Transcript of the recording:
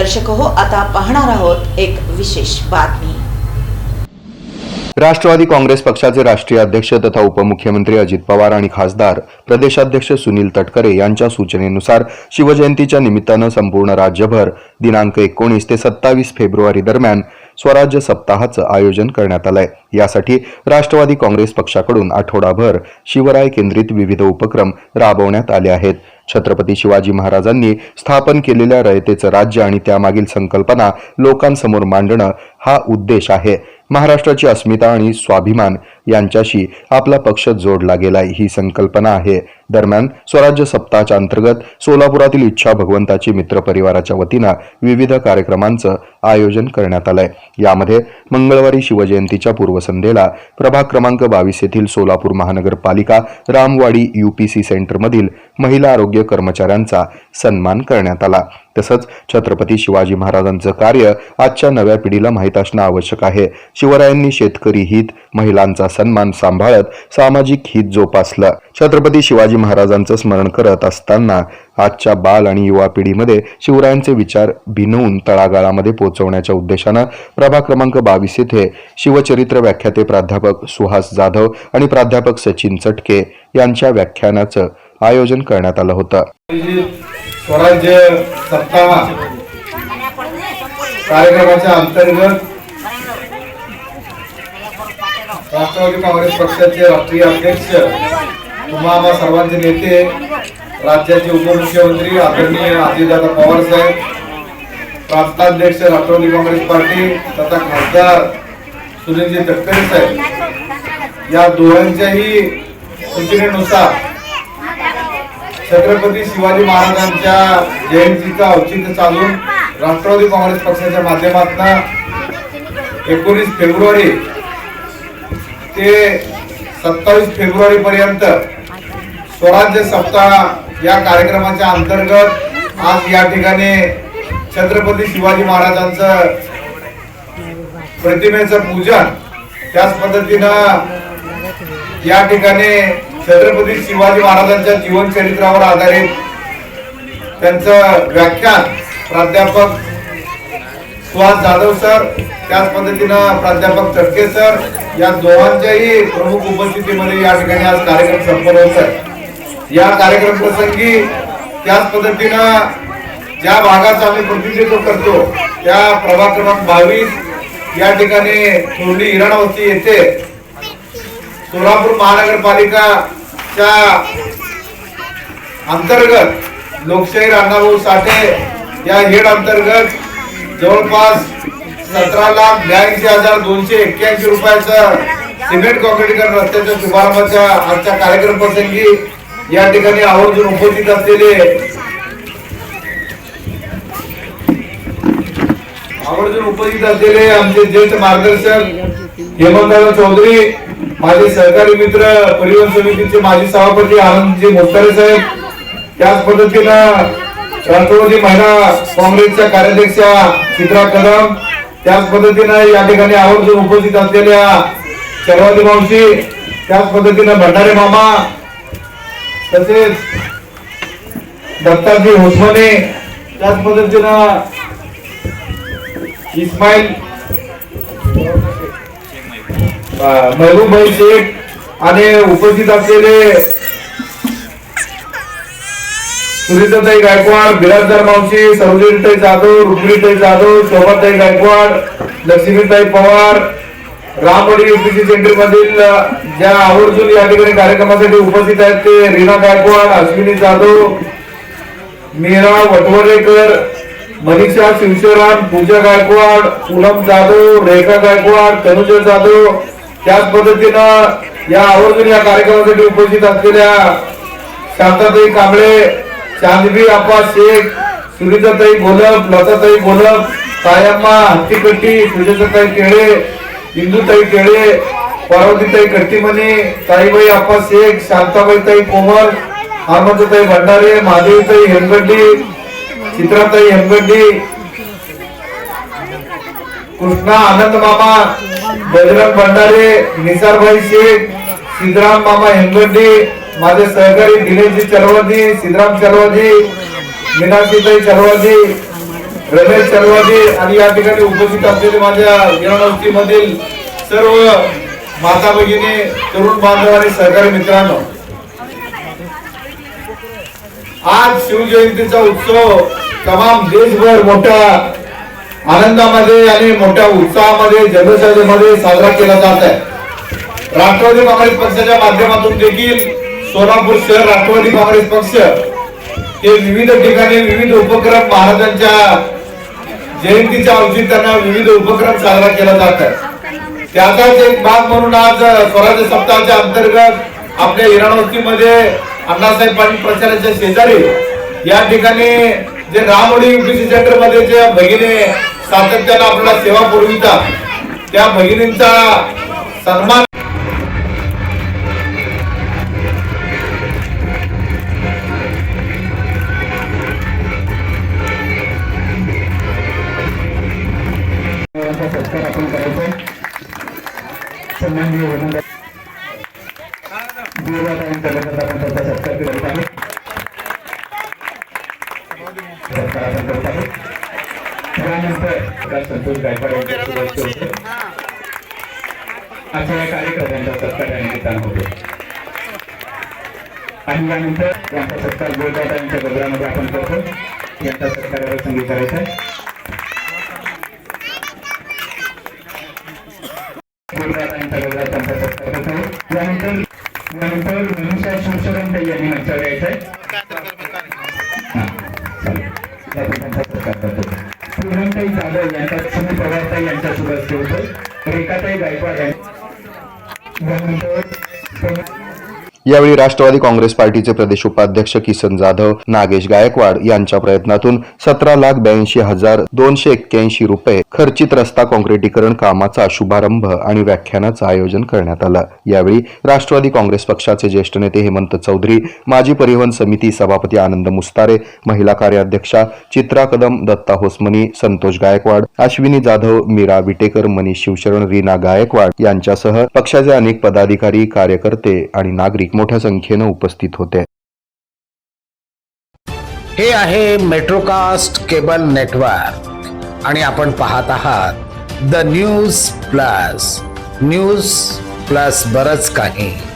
दर्शक हो आता पाहणार आहोत एक विशेष बातमी. राष्ट्रवादी काँग्रेस पक्षाचे राष्ट्रीय अध्यक्ष तथा उपमुख्यमंत्री अजित पवार आणि खासदार प्रदेशाध्यक्ष सुनील तटकरे यांच्या सूचनेनुसार शिवजयंतीच्या निमित्तानं संपूर्ण राज्यभर दिनांक एकोणीस ते सत्तावीस फेब्रुवारी दरम्यान स्वराज्य सप्ताहाचं आयोजन करण्यात आलंय. यासाठी राष्ट्रवादी काँग्रेस पक्षाकडून आठवडाभर शिवराय केंद्रित विविध उपक्रम राबवण्यात आले आहेत. छत्रपती शिवाजी महाराजांनी स्थापन केलेल्या रयतेचं राज्य आणि त्यामागील संकल्पना लोकांसमोर मांडणं हा उद्देश आहे. महाराष्ट्राची अस्मिता आणि स्वाभिमान यांच्याशी आपला पक्ष जोडला गेलाय ही संकल्पना आहे. दरम्यान स्वराज्य सप्ताहाच्या अंतर्गत सोलापुरातील इच्छा भगवंताची मित्र परिवाराच्या वतीनं विविध कार्यक्रमांचं आयोजन करण्यात आलंय. यामध्ये मंगळवारी शिवजयंतीच्या पूर्वसंध्येला प्रभाग क्रमांक बावीस येथील सोलापूर महानगरपालिका रामवाडी युपीसी सेंटरमधील महिला आरोग्य कर्मचाऱ्यांचा सन्मान करण्यात आला. तसंच छत्रपती शिवाजी महाराजांचं कार्य आजच्या नव्या पिढीला माहीत असणं आवश्यक आहे. शिवरायांनी शेतकरी हित महिलांचा सन्मान सांभाळत सामाजिक हित जोपासलं. छत्रपती शिवाजी महाराजांचं स्मरण करत असताना आजच्या बाल आणि युवा पिढीमध्ये शिवरायांचे विचार भिनवून तळागाळामध्ये पोहोचवण्याच्या उद्देशानं प्रभा क्रमांक बावीस येथे शिवचरित्र व्याख्याते प्राध्यापक सुहास जाधव आणि प्राध्यापक सचिन चटके यांच्या व्याख्यानाचं आयोजन करण्यात आलं होतं. स्वराज्य सप्ताह कार्यक्रमाच्या अंतर्गत राष्ट्रवादी काँग्रेस पक्षाचे राष्ट्रीय अध्यक्ष तुम्हा आम्हा सर्वांचे नेते राज्याचे उपमुख्यमंत्री आदरणीय अजितदादा पवार साहेब प्रांताध्यक्ष राष्ट्रवादी काँग्रेस पार्टी तथा खासदार सुनीलजी तटकरे साहेब. या दोघांच्याही सूचनेनुसार छत्रपती शिवाजी महाराजांच्या जयंतीचा औचित्य चालून राष्ट्रवादी काँग्रेस पक्षाच्या माध्यमातून एकोणीस फेब्रुवारी ते सत्तावीस फेब्रुवारी पर्यंत स्वराज्य सप्ताह या कार्यक्रमाच्या अंतर्गत आज या ठिकाणी छत्रपती शिवाजी महाराजांचं प्रतिमेचं पूजन त्याच पद्धतीनं या ठिकाणी छत्रपती शिवाजी महाराजांच्या जीवन चरित्रावर आधारित त्यांचं व्याख्यान प्राध्यापक सुहास जाधव सर त्याच पद्धतीनं प्राध्यापक चटके सर या दोघांच्याही प्रमुख उपस्थितीमध्ये या ठिकाणी आज कार्यक्रम संपन्न होत आहे. या कार्यक्रम प्रसंगी त्याच पद्धतीनं ज्या भागाचं आम्ही प्रतिनिधित्व करतो त्या प्रभाग क्रमांक बावीस या ठिकाणी थोरली हिराणवस्ती येथे सोलापूर महानगरपालिकाच्या अंतर्गत लोकशाही अण्णाभाऊ साठे या हेड अंतर्गत जवळपास सतरा लाख ब्याऐंशी हजार दोनशे एक्क्याऐंशी रुपयाचं सिमेंट कॉन्क्रीटीकरण रस्त्याच्या शुभारंभाच्या आजच्या कार्यक्रम प्रसंगी या ठिकाणी आवर्जून उपस्थित असलेले आवर्जून उपस्थित असलेले आमचे ज्येष्ठ मार्गदर्शक हेमंतराव चौधरी माझे सहकारी मित्र परिवहन समितीचे माजी सभापती आनंदजी मोस्तारे साहेब त्याच पद्धतीनं राष्ट्रवादी महिला काँग्रेसच्या कार्याध्यक्षा चित्रा कदम त्याच पद्धतीनं या ठिकाणी आवर्जून उपस्थित असलेल्या चरवादी मावशी त्याच पद्धतीनं भंडारे मामा तसेच दत्ताजी होसमने त्याच पद्धतीनं इस्माईल महबूबभाई शेख आणि उपस्थित असलेले सुनीताताई गायकवाड बिराजदार मावशी सरोजिनीताई जाधव रुक्मिणीताई जाधव शोभाताई गायकवाड लक्ष्मीताई पवार रामवाडी युपीसी सेंटर मधील ज्या आवर्जून या ठिकाणी कार्यक्रमासाठी उपस्थित आहेत ते रीना गायकवाड अश्विनी जाधव मीरा वटवडेकर मनीषा शिवशराम पूजा गायकवाड पूनम जाधव रेखा गायकवाड तनुजा जाधव त्याच पद्धतीनं या आवर्जून या कार्यक्रमासाठी उपस्थित असलेल्या शांताताई कांबळे चांदबी आपा शेख सुनीताताई बोलप लताताई बोलप सायम्मा हत्तीकट्टी सुजाताताई केळे इंदूताई केळे पार्वतीताई कट्टीमणी ताईबाई आप्पा शेख शांताबाईताई कोमल अहमदताई भंडारे महादेवीताई हेमगड्डी चित्राताई हेमगड्डी कृष्णा आनंद मामा बजरंग भंडारे निसारभाई शेख सिद्धराम मामा हेमगड्डी माझे सहकारी दिनेशजी चलवाजी सिद्धराम चलवाजी मीनाक्षीताई चलवाजी रमेश चलवाजी आणि या ठिकाणी उपस्थित असलेले माझ्या मधील सर्व माता भगिनी तरुण बांधव आणि सहकारी मित्रांनो. आज शिवजयंतीचा उत्सव तमाम देशभर मोठ्या आनंदामध्ये आणि मोठ्या उत्साहामध्ये जल्लोषामध्ये साजरा केला जात आहे. राष्ट्रवादी काँग्रेस पक्षाच्या माध्यमातून देखील सोलापूर शहर राष्ट्रवादी काँग्रेस पक्ष हे विविध ठिकाणी विविध उपक्रम महाराजांच्या जयंतीच्या औचित्यानं विविध उपक्रम साजरा केला जात आहे. त्याचाच एक भाग म्हणून आज स्वराज्य सप्ताहाच्या अंतर्गत आपल्या इराणवस्तीमध्ये अण्णासाहेब पाटील प्रचाराच्या शेजारी या ठिकाणी जे रामोडी युपीसी सेंटरमध्ये जे भगिनी सातत्यानं आपल्याला सेवा पुरवितात त्या भगिनींचा सन्मान सत्कार आपण करायचा सन्माननीय वनंदा देवदातांच्या लग्नात आपण त्यांचा सत्कार करत आहे सत्कार आपण करत आहे त्यानंतर संतोष गायकवाड यांच्या शुभेच्छा होते. अशा या कार्यक्रमांचा सत्कार या निमित्तानं होतो आणि यानंतर यांचा सत्कार गोलदाता यांच्या गजरामध्ये आपण करतो यांचा सत्कार संगीत करायचा आहे. पूनमताई जाधव यांचा सुनील पवारताई यांच्या शुभ हस्ते होतो रेखाताई गायकवाड यांनी यावेळी राष्ट्रवादी काँग्रेस पार्टीचे प्रदेश उपाध्यक्ष किसन जाधव नागेश गायकवाड यांच्या प्रयत्नातून सतरा लाख ब्याऐंशी हजार दोनशे एक्क्याऐंशी रुपये खर्चित रस्ता काँक्रिटीकरण कामाचा शुभारंभ आणि व्याख्यानाचं आयोजन करण्यात आलं. यावेळी राष्ट्रवादी काँग्रेस पक्षाचे ज्येष्ठ नेते हेमंत चौधरी माजी परिवहन समिती सभापती आनंद मुस्तारे महिला कार्याध्यक्षा चित्रा कदम दत्ता होसमनी संतोष गायकवाड अश्विनी जाधव मीरा विटेकर मनीष शिवशरण रीना गायकवाड यांच्यासह पक्षाचे अनेक पदाधिकारी कार्यकर्ते आणि नागरिक मोठ्या संख्येनं उपस्थित होते. हे आहे मेट्रोकास्ट केबल नेटवर्क. आणि आपण पाहत आहात The News Plus. News Plus बरच काही.